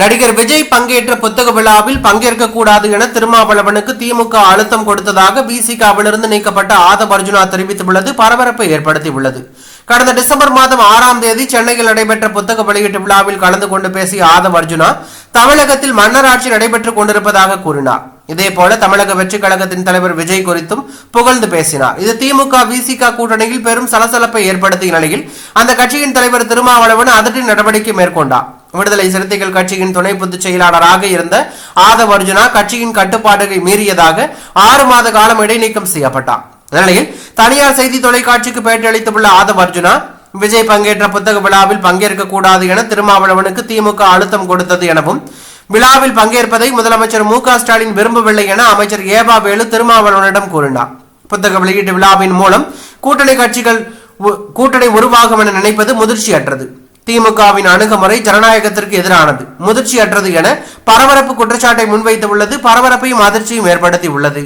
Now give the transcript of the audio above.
நடிகர் விஜய் பங்கேற்ற புத்தக விழாவில் பங்கேற்க கூடாது என திருமாவளவனுக்கு திமுக அழுத்தம் கொடுத்ததாக பிசிகாவிலிருந்து நீக்கப்பட்ட ஆதவ் அர்ஜுனா தெரிவித்துள்ளது. பரபரப்பை ஏற்படுத்தியுள்ளது. கடந்த டிசம்பர் மாதம் ஆறாம் தேதி சென்னையில் நடைபெற்ற புத்தக வெளியீட்டு விழாவில் கலந்து கொண்டு பேசிய ஆதவ் அர்ஜுனா தமிழகத்தில் மன்னராட்சி நடைபெற்றுக் கொண்டிருப்பதாக கூறினார். இதேபோல தமிழக வெற்றி கழகத்தின் தலைவர் விஜய் குறித்தும் புகழ்ந்து பேசினார். இது திமுக விசிக கூட்டணியில் பெரும் சலசலப்பை ஏற்படுத்திய நிலையில் அந்த கட்சியின் தலைவர் திருமாவளவன் அதிர்ச்சி நடவடிக்கை மேற்கொண்டார். விடுதலை சிறுத்தைகள் கட்சியின் துணை பொதுச் செயலாளராக இருந்த ஆதவ் அர்ஜுனா கட்சியின் கட்டுப்பாடுகளை மீறியதாக ஆறு மாத காலம் இடைநீக்கம் செய்யப்பட்டார். இந்நிலையில் தனியார் செய்தி தொலைக்காட்சிக்கு பேட்டியளித்துள்ள ஆதவ் அர்ஜுனா விஜய் பங்கேற்ற புத்தக விழாவில் பங்கேற்க கூடாது என திருமாவளவனுக்கு திமுக அழுத்தம் கொடுத்தது எனவும் விழாவில் பங்கேற்பதை முதலமைச்சர் மு ஸ்டாலின் விரும்பவில்லை என அமைச்சர் ஏபா வேலு திருமாவளவனிடம் கூறினார். புத்தக வெளியீட்டு விழாவின் மூலம் கூட்டணி கட்சிகள் உ- கூட்டணி உருவாகும் என நினைப்பது முதிர்ச்சியற்றது. திமுகவின் அணுகுமுறை ஜனநாயகத்திற்கு எதிரானது. முதிர்ச்சியற்றது என பரபரப்பு குற்றச்சாட்டை முன்வைத்துள்ளது பரபரப்பையும் அதிர்ச்சியும் ஏற்படுத்தி உள்ளது